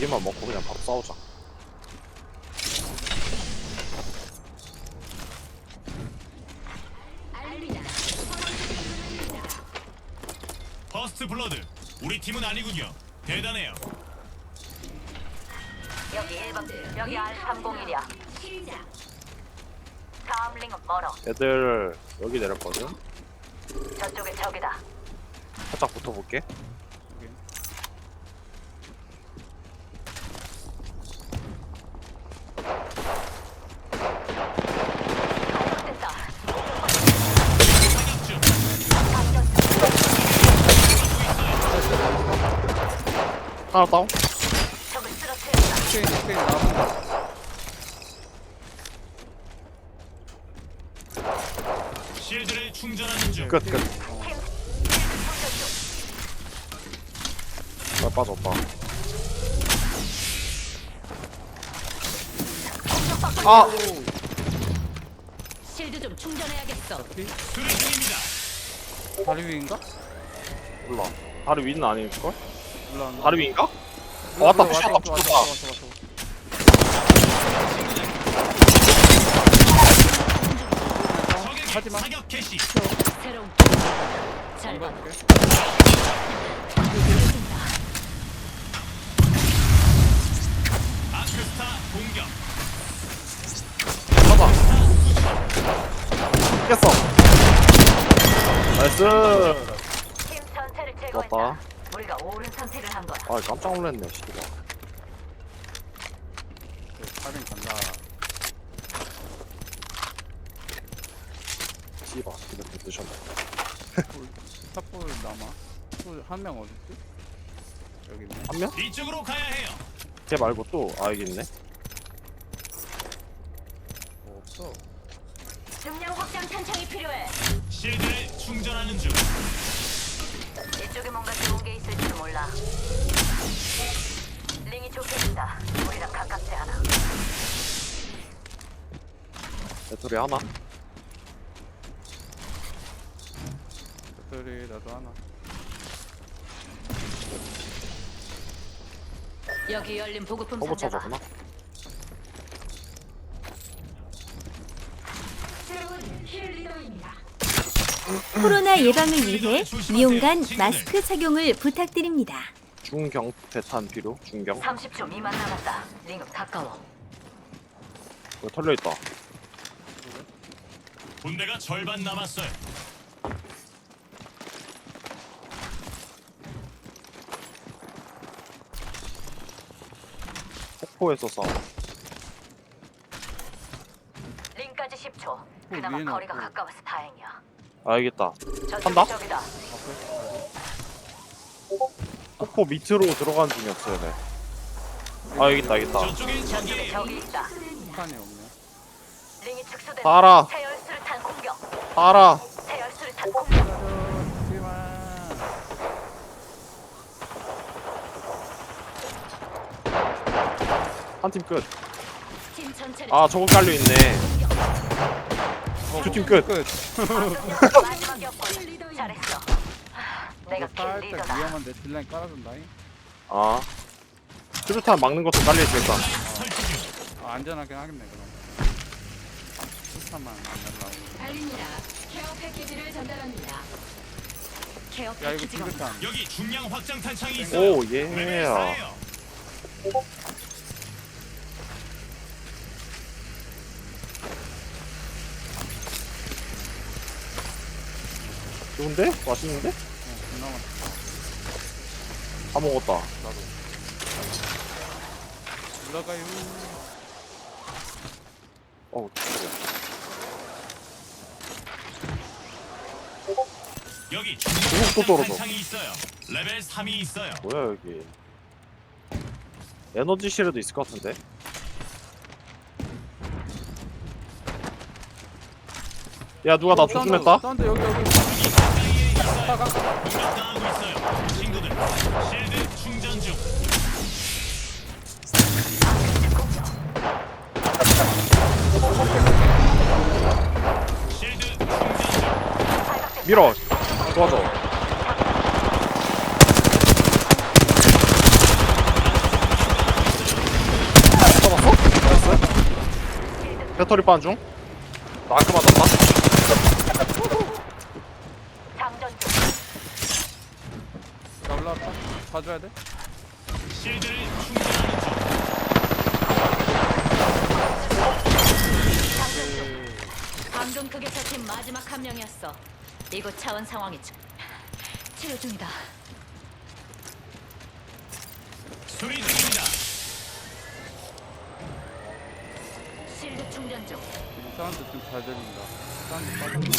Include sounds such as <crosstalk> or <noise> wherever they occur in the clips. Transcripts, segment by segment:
여기만 먹고 그냥 바로 싸우자. 퍼스트 블러드 우리 팀은 아니군요 대단해요 여기 1번 여기 R301이야 다음 링은 멀어 애들 여기 내렸거든. 저쪽에 적이다 살짝 붙어볼게. 하나 다운. 실드를 충전하는 중 끝 끝. 팀 충전 중아 빠졌다. 아 실드 좀 충전해야겠어 수리 중입니다 다리 위인가? 몰라. 다리 위는 아닐걸? 올라온다 위인가? 그래, 왔다, 푸시 왔다, 왔다, 왔다, 왔다, 왔다. 왔다, 왔다, 왔다. 하지마. 새로운 잘 봐. 아크스타 공격 가봐. 깼어. 나이스. 팀 전체를. 제거했다 우리가 옳은 선택을 한 거야 아 깜짝 놀랐네 씨발. 할인 간다 씨발 이렇게 드셨네. 탑볼 남아 한 명 어딨지? 여기 있네 한 명? 이쪽으로 가야 해요 걔 말고 또아 여기 있네. 뭐 없어 중량 확장 탄창이 필요해 실드를 충전하는 중 이쪽에 뭔가 좋은 게 있을지도 몰라. 링이 좁혀진다. 우리랑 가깝지 않아. 배터리 하나. 배터리 나도 하나. 여기 열린 보급품 허브 상자다 쳐졌구나. 코로나 예방을 위해 미용간 마스크 착용을 부탁드립니다. 중경 대탄 필요. 중경. 30초 미만 남았다 링은 가까워 이거 털려 있다. 군대가 절반 남았어요 폭포에서 싸워. 링까지 10초 어, 그나마 위에는 거리가 없고. 가까워서 다행이야 아 알겠다. 한다? 폭포 밑으로 들어가는 중이었어요. 네. 아 여기 있다 여기 있다. 저쪽에 저쪽에 적이에요 적이 있다 폭탄이 없네 링이 축소된 봐라. 세열수를 탄 공격 알아. 세열수를 탄 공격 하지마 한팀 끝. 팀 전체를 아 저거 깔려 있네. 두팀 끝. 끝. 마지막이었군 잘했어 하, 내가 킬 살짝 리더다. 위험한데 딜라인 깔아준다잉? 아. 수류탄 막는 것도. 설치 중 아, 안전하긴 하겠네 그럼. 폭탄만 안 날라오고. 달립니다 케어 패키지를 전달합니다. 케어 야 이거 패키지가 중대탄. 여기 중량 확장 탄창이 있어요. 오 레벨 예. 4예요 좋은데? 맛있는데? 어 존나 많다 다 먹었다. 나도 올라가요 어우 추워. 여기 또 중량 확장 떨어져. 탄창이 있어요 레벨 3이 있어요 뭐야 여기. 에너지 실에도 있을 것 같은데? 야 누가 나 조준했다? 사운드 여기 여기 밀어 도와줘 잡았어? 잡았어? 배터리 빤중? 나크 맞았다 봐줘야 돼. 실드를 충전하는 중. 방금 그게 잡힌 마지막 한 명이었어. 이곳 차원 상황이 치- 치료 중이다. 수리 중입니다. 실드 충전 중. 이 사운드 좀 잘 들린다. 사운드 빠졌나?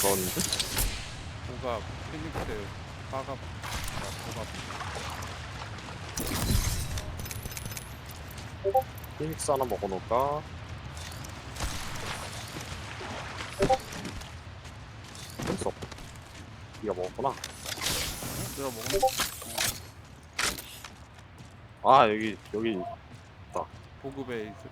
그런데 고가 피닉스 빠가 고가 피닉스 하나 먹어놓을까? 됐어. 니가 먹었구나. 내가 먹었나? 아 여기 여기 보급에 있을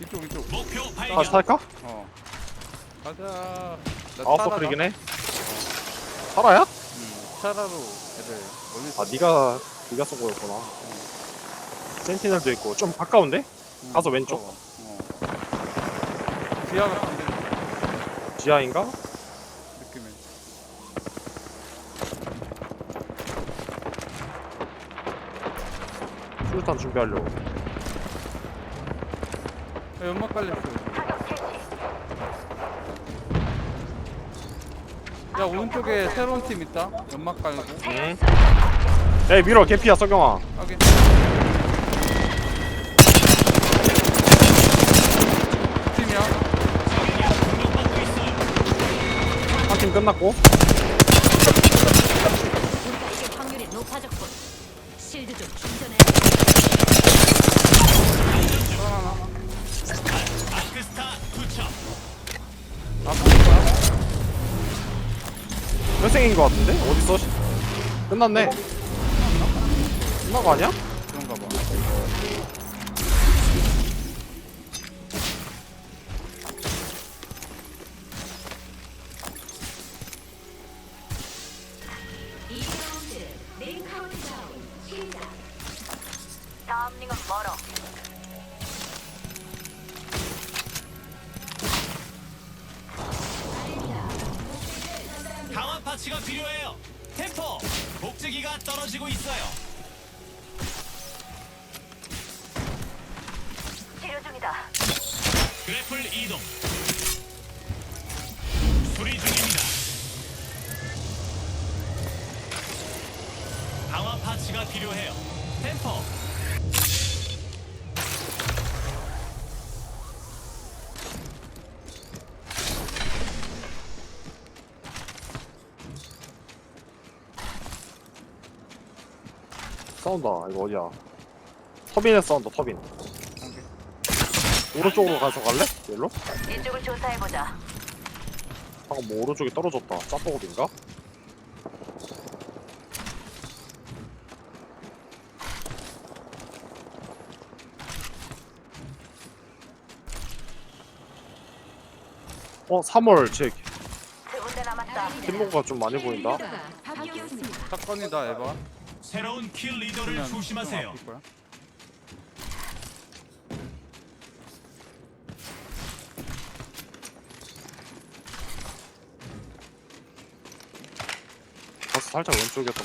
이쪽 이쪽 목표 발견. 다시 탈까? 어 가자 나 아웃. 서클이긴 해 살아야? 음, 차라로 애들 멀리서 아 니가 니가 쏜 거였구나 센티넬도 있고 좀 가까운데? 음, 가서 왼쪽. 가까워. 어. 지하 같은데 지하인가? 느낌에 수류탄 준비하려고 야, 연막 깔렸어. 야 오른쪽에 새로운 팀 있다. 연막 깔고. 응. 에이 밀어 개피야 석영아. 확인. 팀이야. 한 팀 끝났고 어딨어? 끝났네 끝난 거 아니야? 그런가 봐 다음 링은 멀어. 강화 파츠가 필요해요. 템포. 복제기가 떨어지고 있어요. 치료 중이다. 그래플 이동. 수리 중입니다. 강화 파츠가 필요해요. 템포. 싸운다 이거 어디야 터빈에 싸운다 터빈 오른쪽으로 가져갈래? 일로? 이쪽을 조사해보자. 방금 뭐 오른쪽에 떨어졌다 짜뽀업인가? 어 3월 제세 군데 남았다. 킬로가 좀 많이 보인다 사건이다 에바 새로운 킬 리더를 조심하세요. 좀 아플 거야. 가서 살짝 왼쪽이었다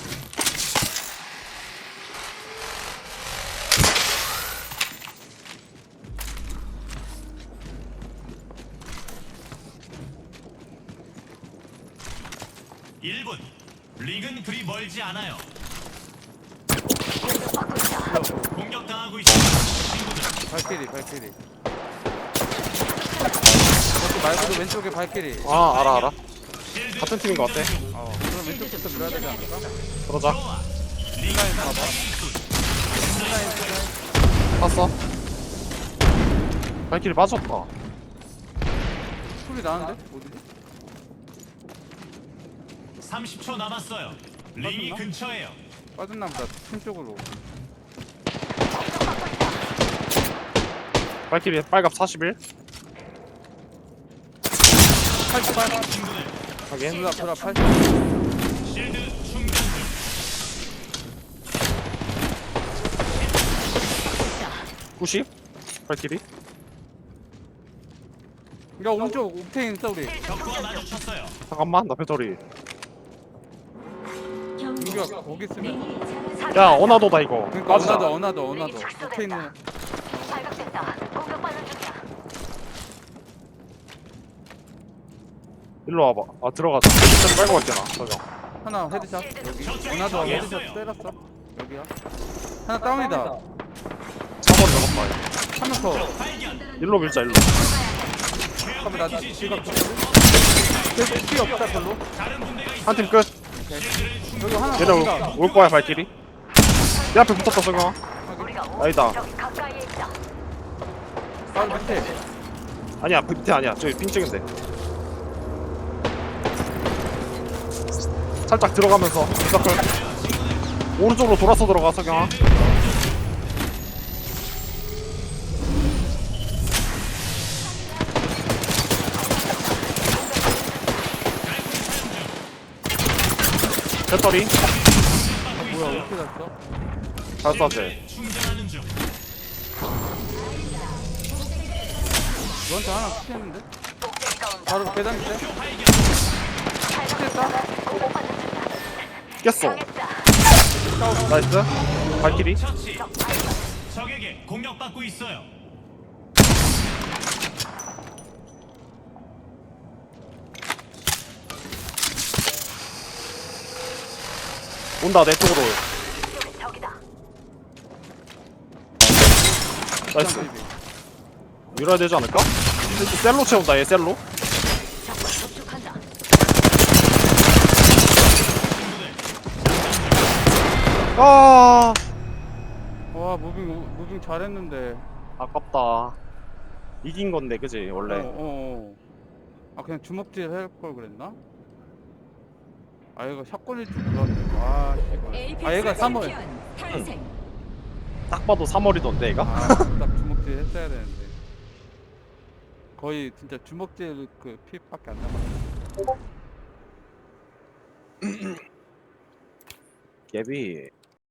일분 링은 그리 멀지 않아요. 받고 있다. 공격당하고 있습니다. 친구들. 발키리 발키리 그것도 말고도 왼쪽에 발키리 아 알아 알아 같은 팀인 것 같아. 어 그럼 왼쪽부터 밀어야 되지 않을까? 그러자. 링은 봐봐 봤어 발길이 빠졌다 소리 나는데? 어디지? 30초 남았어요. 링이 빠졌나? 근처에요. 빠졌나 보다 팀 쪽으로 발길이 빨갑 41 88 친구들. 확인 브라 브라 80 실드 충전 중. 자, 90? 발길이? 야 오른쪽 옥테인 있어 우리 적과 마주쳤어요. 잠깐만 나 배터리 우리가 거기 있으면 야 어나도다 이거 그러니까 빠지자 어나더 어나더 어나더 옥테인은 발각됐다. 공격받는 중이야. 일로 와봐. 아 들어가자. 좀 빨고 갈게나 저경. 하나 헤드샷. 여기. 어나더 헤드샷 때렸어. 여기야. 하나 다운이다. 3번 넘었다 한명 더. 일로 밀자 일로. 그러면 나 지각. 좀피 없다 별로. 한 팀 끝. 여기 하나 얘네 올, 올 거야 발길이? 내 앞에 붙었다 저경아. 아니다. 바로 밑에. 아니야 그 밑에 아니야. 저기 핑 찍은데 살짝 들어가면서 서클 오른쪽으로 돌아서 들어가 서경아 배터리. 뭐야 왜 이렇게 났어? 잘 쐈지. 너한테 하나 피했는데? 바로 계단 밑에 깼어 나이스 발길이 처치. 적에게 공격받고 있어요. 온다 내 쪽으로 나이스 밀어야 되지 않을까? 셀로 채운다 얘 셀로 적과 접촉한다. 아. 와 무빙 무빙 잘했는데. 아깝다. 이긴 건데 그지 원래? 어, 어, 어. 아 그냥 주먹질 할 걸 그랬나? 아 얘가 샷건일 줄 몰랐네. 와 씨발. 아 얘가 3월. 탄생. 딱 봐도 3월이던데 얘가? <laughs> 아딱 주먹질 했어야 되는데. 거의 진짜 주먹질 그 피밖에 안 남았어 예비